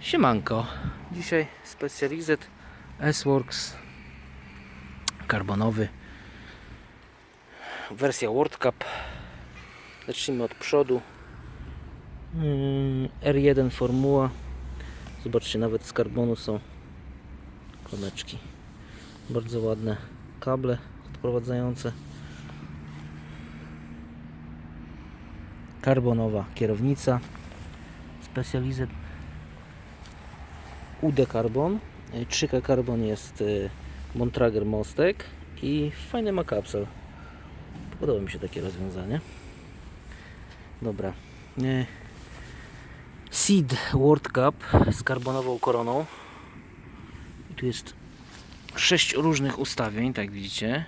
Siemanko. Dzisiaj Specialized S-Works karbonowy. Wersja World Cup. Zacznijmy od przodu. Mm, R1 formuła. Zobaczcie, nawet z karbonu są klameczki. Bardzo ładne kable odprowadzające. Karbonowa kierownica. Specialized UD Carbon. 3K Carbon jest y, Montrager Mostek i fajny ma kapsel. Podoba mi się takie rozwiązanie. Dobra. Y, Seed World Cup z karbonową koroną. I tu jest sześć różnych ustawień, tak widzicie.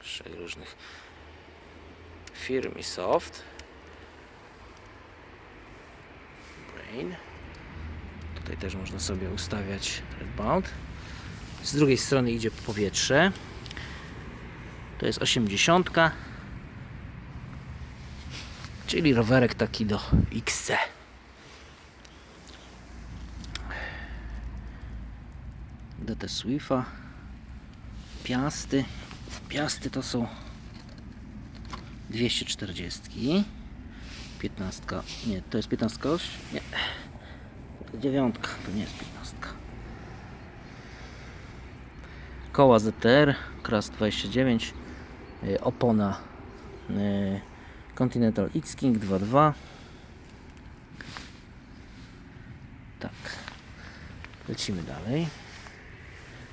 Sześć różnych firm i soft. Brain. Tutaj też można sobie ustawiać redbound. Z drugiej strony idzie powietrze. To jest 80. Czyli rowerek taki do XC. DT Swiffa. Piasty. Piasty to są 240. 15. Nie, to jest 15 oś? Nie. Dziewiątka, to nie jest 15. Koła ZTR, Kras 29. y, Opona y, Continental X-King 2.2. Tak. Lecimy dalej.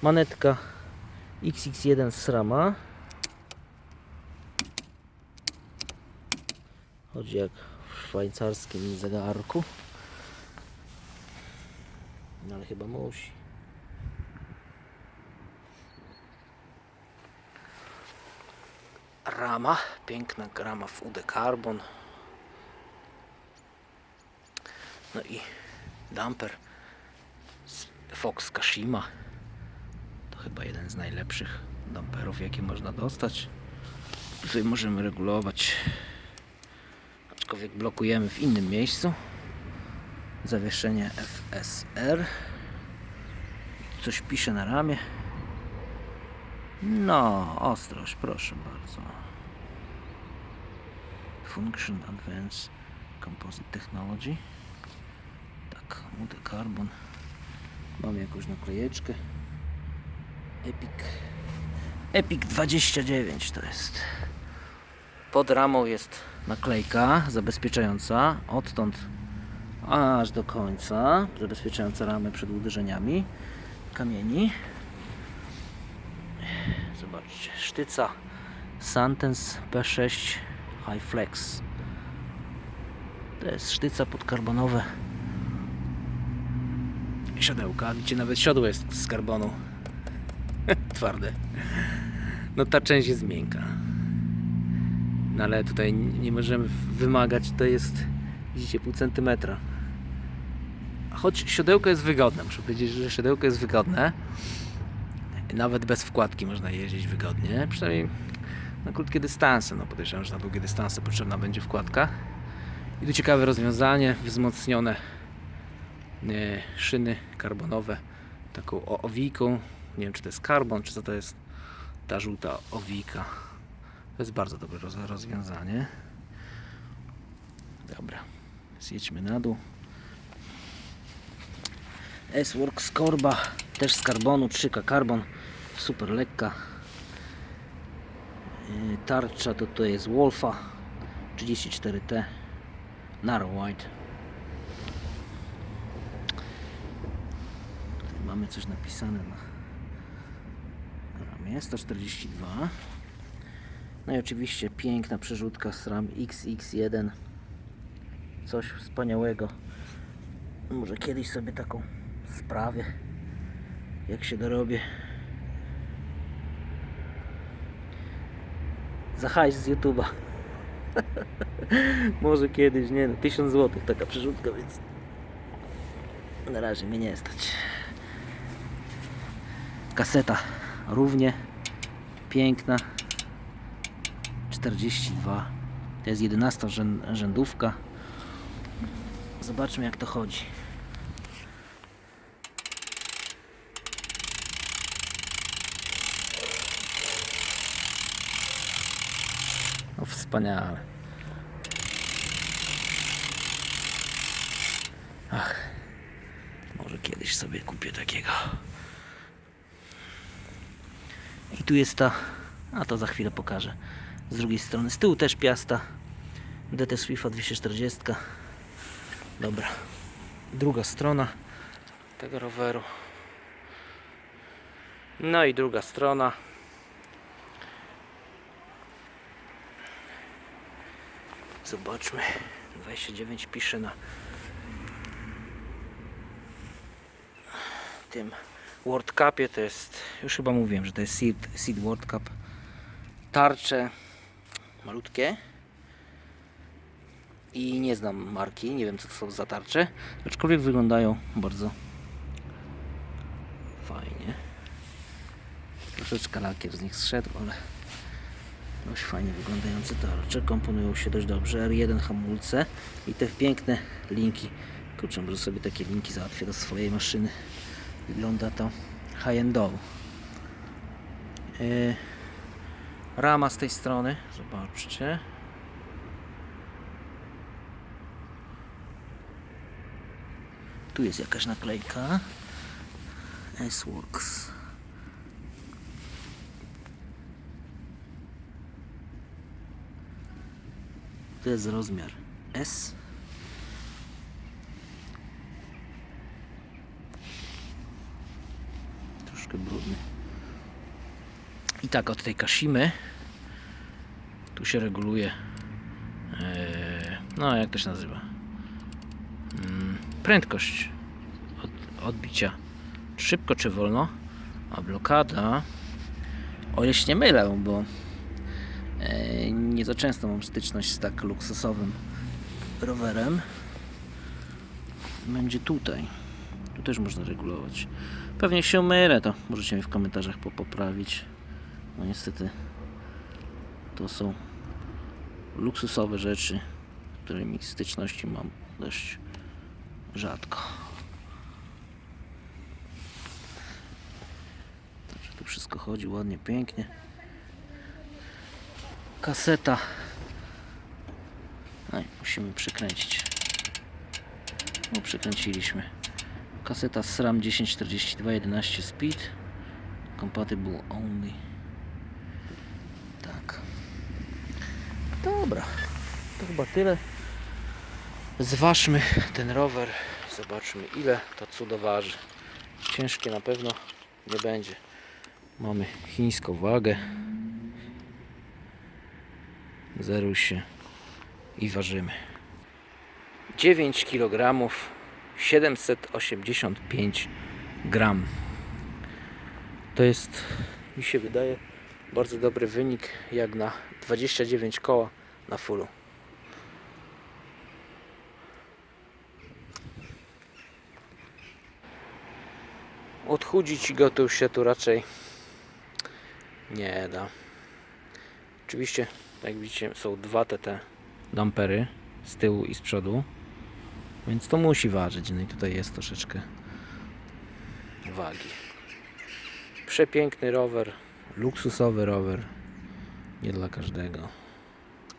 Manetka XX1 z Rama. Chodzi jak w szwajcarskim zegarku. No ale chyba musi. Rama, piękna rama w UD Carbon. No i damper z Fox Kashima. To chyba jeden z najlepszych damperów, jakie można dostać. Tutaj możemy regulować aczkolwiek blokujemy w innym miejscu. Zawieszenie FSR coś pisze na ramię. No ostrość proszę bardzo. Function Advanced Composite Technology. Tak Mude Carbon mam jakąś naklejeczkę. Epic. Epic 29 to jest. Pod ramą jest naklejka zabezpieczająca odtąd aż do końca, zabezpieczająca ramę przed uderzeniami kamieni. Zobaczcie, sztyca Santens P6 High Flex. To jest sztyca podkarbonowe siodełka, gdzie nawet siodło jest z karbonu. Twarde. No ta część jest miękka. No ale tutaj nie możemy wymagać, to jest widzicie pół centymetra. Choć siodełko jest wygodne, muszę powiedzieć, że siodełko jest wygodne. Nawet bez wkładki można jeździć wygodnie, przynajmniej na krótkie dystanse. No podejrzewam, że na długie dystanse potrzebna będzie wkładka. I tu ciekawe rozwiązanie, wzmocnione e, szyny karbonowe taką o- owijką. Nie wiem czy to jest karbon, czy co to jest ta żółta owijka. To jest bardzo dobre roz- rozwiązanie. Dobra, zjedźmy na dół. S-Works Korba, też z karbonu, 3K karbon, super lekka. Yy, Tarcza to to jest Wolfa 34T, Narrow White. Tutaj mamy coś napisane na ramię, 142. No i oczywiście piękna przerzutka SRAM XX1. Coś wspaniałego. Może kiedyś sobie taką sprawię. Jak się dorobię. Za hajs z YouTube'a. Może kiedyś, nie no, 1000 zł taka przerzutka, więc na razie mnie nie stać. Kaseta równie piękna. 42 To jest 11 rzęd- rzędówka. Zobaczmy jak to chodzi. No wspaniale. Ach, może kiedyś sobie kupię takiego. I tu jest ta, a to za chwilę pokażę. Z drugiej strony, z tyłu też piasta. DT Swifa 240. Dobra. Druga strona tego roweru. No i druga strona. Zobaczmy. 29 pisze na tym World Cupie. To jest, już chyba mówiłem, że to jest Seed, Seed World Cup. Tarcze malutkie. I nie znam marki, nie wiem co to są za tarcze. Aczkolwiek wyglądają bardzo fajnie. Troszeczkę lakier z nich zszedł, ale dość fajnie wyglądające tarcze. Komponują się dość dobrze. R1 hamulce i te piękne linki. Kurczę, może sobie takie linki załatwię do swojej maszyny. Wygląda to high-endowo. Yy, rama z tej strony, zobaczcie. Tu jest jakaś naklejka. S-Works. To jest rozmiar S. Troszkę brudny. Tak od tej Kashimy tu się reguluje. E, no jak to się nazywa? Mm, prędkość od, odbicia. Szybko czy wolno? A blokada? O ile się nie mylę bo e, nie za często mam styczność z tak luksusowym rowerem. Będzie tutaj. Tu też można regulować. Pewnie się mylę to możecie mi w komentarzach po- poprawić no niestety to są luksusowe rzeczy, którymi styczności mam dość rzadko. Także tu wszystko chodzi ładnie, pięknie. Kaseta. Aj, musimy przykręcić. No, przykręciliśmy. Kaseta SRAM 104211 Speed. Compatible only. Tak. Dobra. To chyba tyle. Zważmy ten rower. Zobaczmy ile to cudo waży. Ciężkie na pewno nie będzie. Mamy chińską wagę. Zeruj się i ważymy. 9 kg 785 gram. To jest, mi się wydaje, bardzo dobry wynik jak na 29 koła na fullu. Odchudzić go tu się tu raczej nie da. Oczywiście, jak widzicie, są dwa te, te dampery z tyłu i z przodu, więc to musi ważyć. No i tutaj jest troszeczkę wagi. Przepiękny rower, luksusowy rower. Nie dla każdego.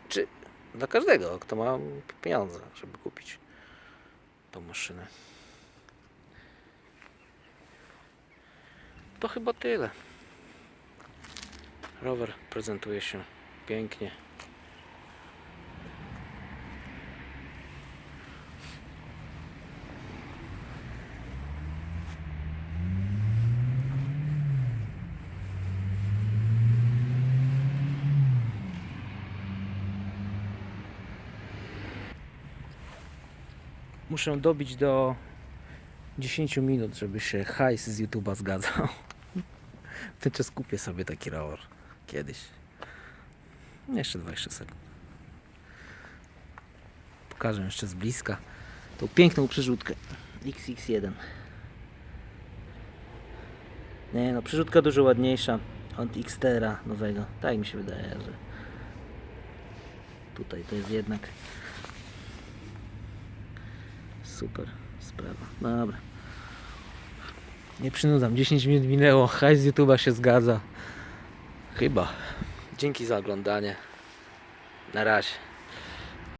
Czy dla każdego, kto ma pieniądze, żeby kupić tą maszynę. To chyba tyle. Rower prezentuje się pięknie. Muszę dobić do 10 minut, żeby się hajs z YouTube'a zgadzał. W ten czas kupię sobie taki rower. Kiedyś. Jeszcze 20 sekund. Pokażę jeszcze z bliska tą piękną przerzutkę XX1. Nie no, przerzutka dużo ładniejsza od Xtera nowego. Tak mi się wydaje, że tutaj to jest jednak super sprawa. Dobra. Nie przynudzam, 10 minut minęło, hajs z YouTube'a się zgadza. Chyba. Dzięki za oglądanie. Na razie.